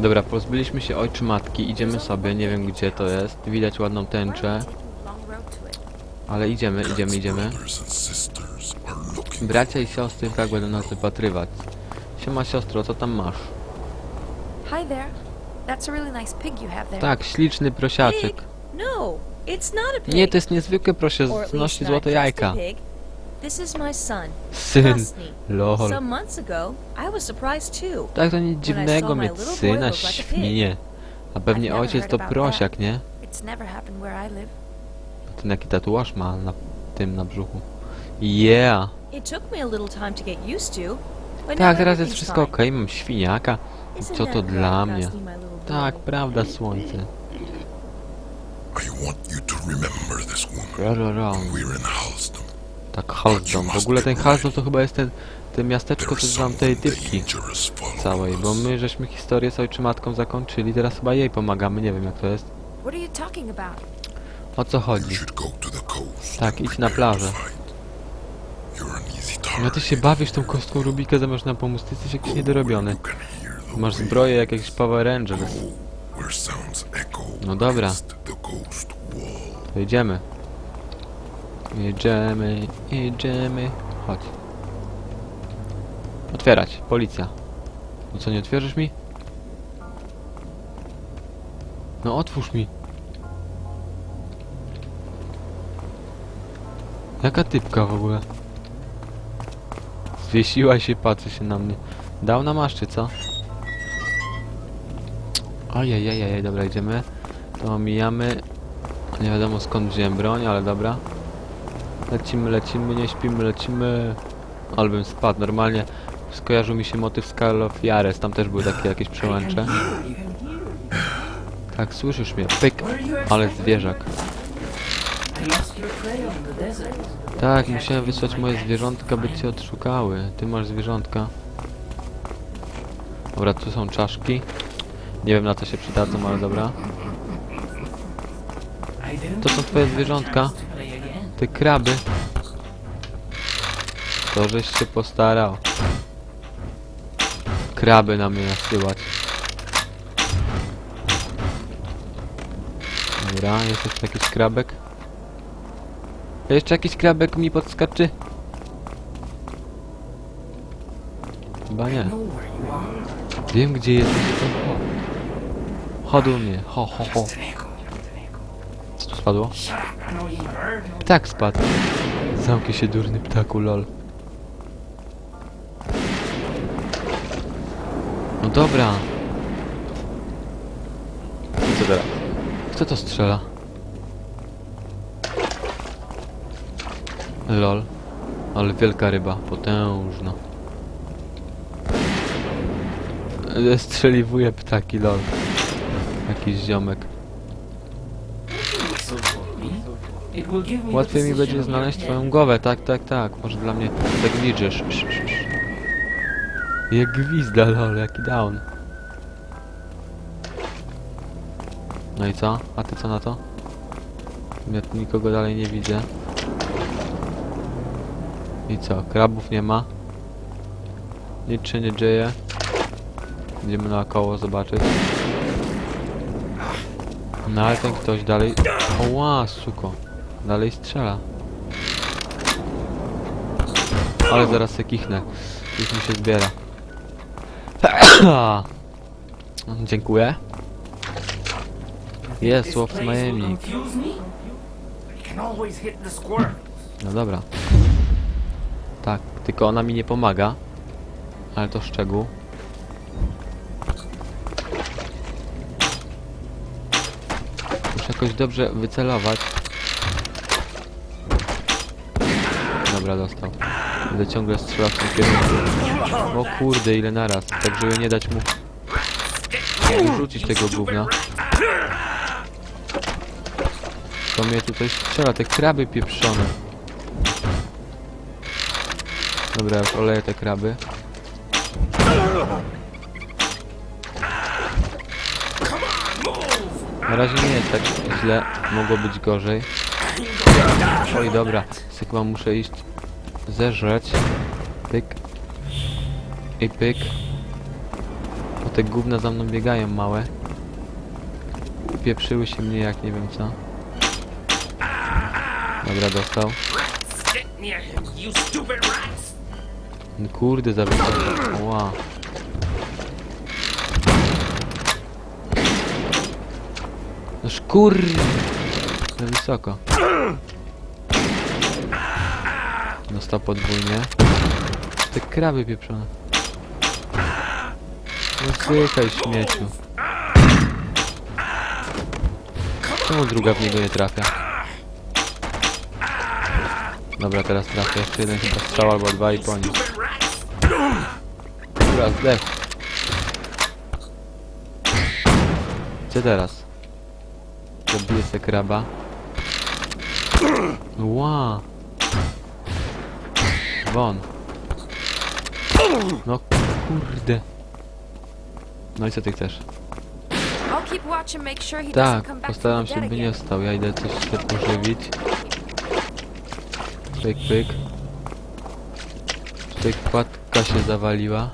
Dobra, pozbyliśmy się ojczy matki, idziemy sobie, nie wiem gdzie to jest. Widać ładną tęczę, ale idziemy, idziemy, idziemy. Bracia i siostry tak będą nas wypatrywać. Siema siostro, co tam masz? Hi there. That's a really nice pig you have there. Tak, śliczny prosiaczek. No, it's not a pig. Nie, to jest niezwykłe prosie, znosi złote jajka. This is my son, Syn, lol. Some months ago, I was surprised too. Tak to nic dziwnego mieć syna świnie. A pewnie ojciec to prosiak, nie? It's never happened where I live. Ten jaki tatuaż ma na tym na brzuchu. Yeah! It took me a little time to get used to. But now Tak, teraz jest wszystko fine. okej, mam świniaka. Isn't Co to dla mnie? Tak, prawda, słońce. I want you to remember this woman. We're in Halston. Tak, Halsdom. W ogóle ten Halsdom to chyba jest ten, ten miasteczko, co znam tej typki całej, bo my żeśmy historię z ojczymatką zakończyli, teraz chyba jej pomagamy, nie wiem jak to jest. O co chodzi? Tak, idź na plażę. No ty się bawisz tą kostką Rubika zamiast nam pomóc, ty jesteś jakiś niedorobiony. Masz zbroję jak jakiś Power Rangers. Echo No dobra. To idziemy. Jedziemy, jedziemy. Chodź. Otwierać, policja. No co, nie otwierzysz mi? No otwórz mi. Jaka typka w ogóle? Zwiesiła się, patrzy się na mnie. Dał na maszczy, co? Ojej, dobra, idziemy. To omijamy. Nie wiadomo skąd wziąłem broń, ale dobra. Lecimy, lecimy, nie śpimy, lecimy. Albym spadł. Normalnie skojarzył mi się motyw z of Juarez. Tam też były takie jakieś przełęcze. Tak, słyszysz mnie. Pyk. Ale zwierzak. Tak, musiałem wysłać moje zwierzątka, by cię odszukały. Ty masz zwierzątka. Dobra, tu są czaszki. Nie wiem na co się przydadzą, ale dobra. To są twoje zwierzątka? Te kraby. To żeś się postarał. Kraby na mnie nasyłać. Dobra, jest jeszcze jakiś krabek. Jeszcze jakiś krabek mi podskaczy? Chyba nie. Wiem gdzie jesteś. Chodź do mnie. Ho, ho, ho. Co tu spadło? Tak spadł. Zamknij się durny ptaku, lol. No dobra. I co teraz? Kto to strzela? Lol. Ale wielka ryba, potężna. Strzeliwuje ptaki, lol. Jakiś ziomek. Łatwiej mi będzie znaleźć twoją głowę, tak, tak, tak. Może dla mnie tak widzisz. Jak gwizda, lol, jaki down. No i co? A ty co na to? Ja tu nikogo dalej nie widzę. I co? Krabów nie ma? Nic się nie dzieje. Idziemy naokoło zobaczyć. No ale ten ktoś dalej... Oła, suko. Dalej strzela. Ale zaraz se kichnę. Już mi się zbiera. Dziękuję. Jest, łowca najemnik. No dobra. Tak, tylko ona mi nie pomaga. Ale to szczegół. Muszę jakoś dobrze wycelować. Dobra, dostał. Będę ciągle strzelał w tym kierunku. O kurde, ile naraz. Tak, żeby nie dać mu rzucić tego gówna. To mnie tutaj strzela, te kraby pieprzone. Dobra, już oleję te kraby. Na razie nie jest tak źle, mogło być gorzej. Oj, dobra, chyba muszę iść zeżreć. Pyk. I pyk. te gówna za mną biegają małe. Upieprzyły się mnie jak nie wiem co. Dobra, dostał. No Kurde, za wysoko. Ła. No szkur... Za wysoko. Dostał podwójnie. Te kraby pieprzone. No zykaj śmieciu. Czemu druga w niego nie trafia? Dobra, teraz trafia jeszcze jeden chyba strzał albo dwa i rats! Dobra, zdech. Co teraz? Zabiję se kraba. Ła. Won. No kurde. No i co ty chcesz? Tak, postaram się, by nie stał. Ja idę coś się pożywić. Pyk, pyk. Tutaj kładka się zawaliła.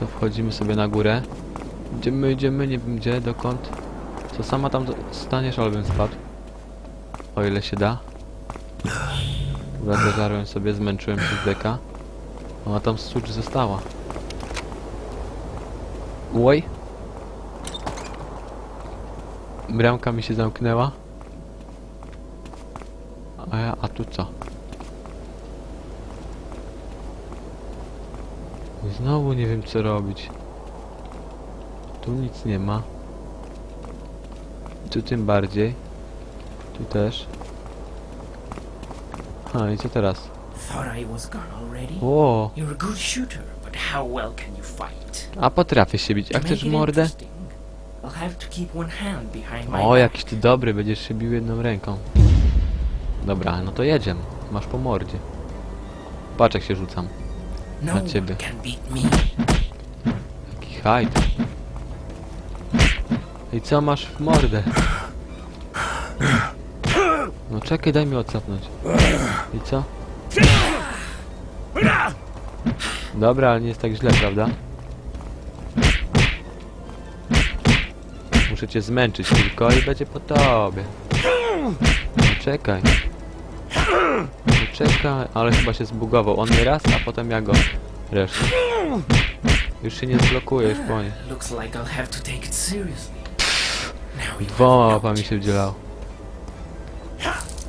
Co, wchodzimy sobie na górę. Idziemy, idziemy, nie wiem gdzie, dokąd. Co, sama tam staniesz, albo bym spadł. O ile się da. Zażarłem sobie, zmęczyłem się z deka. Ona tam sucz została. Oj. Bramka mi się zamknęła. A ja, a tu co? Znowu nie wiem co robić. Tu nic nie ma. Tu tym bardziej. Tu też. Ha, i co teraz? Thought I was gone already? O, You're a good shooter, but how well can you fight? a potrafię się bić. A chcesz mordę? interesting, I'll have to keep one hand behind my O, jakiś ty dobry, będziesz się bił jedną ręką. Dobra, no to jedziemy. Masz po mordzie. Patrz jak się rzucam. No na ciebie. Jaki hajt. I co masz w mordę? No czekaj, daj mi odsapnąć. I co? Dobra, ale nie jest tak źle, prawda? Muszę cię zmęczyć tylko i będzie po tobie. No czekaj. No czekaj, ale chyba się zbugował. On mnie raz, a potem ja go resztę. Już się nie zblokujesz po nie. Like I'll have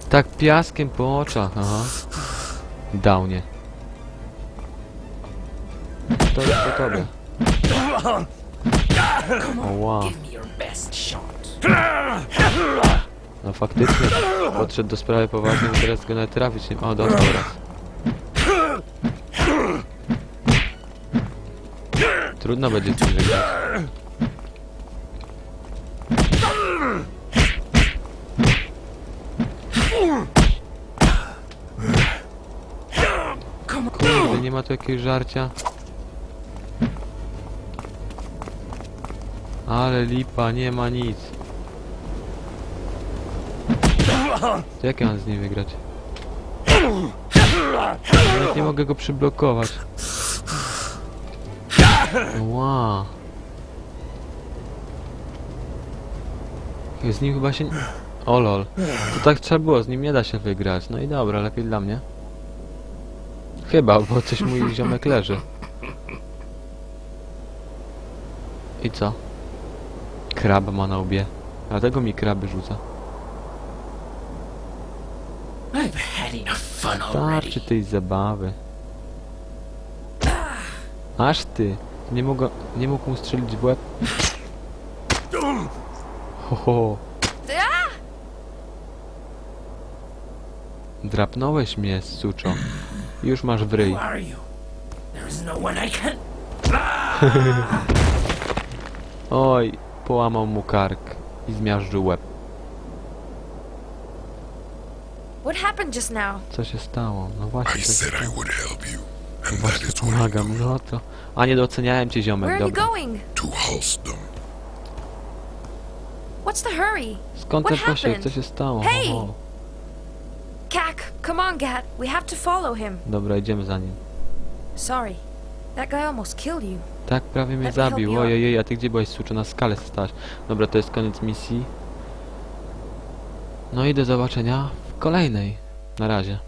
Tak piaskiem po oczach, aha. Downie. To jest po tobie. O wow. No faktycznie podszedł do sprawy poważnej i teraz go nawet trafić nie... O, dostał raz. Trudno będzie tym wygrać. Kurde, nie ma tu jakiegoś żarcia. Ale lipa, nie ma nic. To jak ja mam z nim wygrać? Nawet nie mogę go przyblokować. Ła. Z nim chyba się... O lol. To tak trzeba było, z nim nie da się wygrać. No i dobra, lepiej dla mnie. Chyba, bo coś mój ziomek leży. I co? Krab ma na łbie. Dlatego mi kraby rzuca. Starczy tej zabawy. Aż ty. Nie mógł, nie mógł mu strzelić w łeb. Ho, ho. Drapnąłeś mnie, suczo. Już masz w ryj. Who are you? There's no. Oj, połamał mu kark i zmiażdżył łeb. What happened just now? Co się stało? No I właśnie, to said I would help you, and that właśnie is what I'm pomagam. doing. No to... A nie doceniałem cię, Where ziomek, are you dobra. going? To Halston. What's the hurry? Skąd What ten pościg? Co happened? się stało? Hey! Ho, ho. Kak, come on, Gat. We have to follow him. Dobra, idziemy za nim. Sorry. That guy almost killed you. Tak, prawie mnie Let me help zabił. you out. Ojej, a ty gdzie byłeś, suczu? Na skalę stać. Dobra, to jest koniec misji. No i do zobaczenia w kolejnej. Na razie.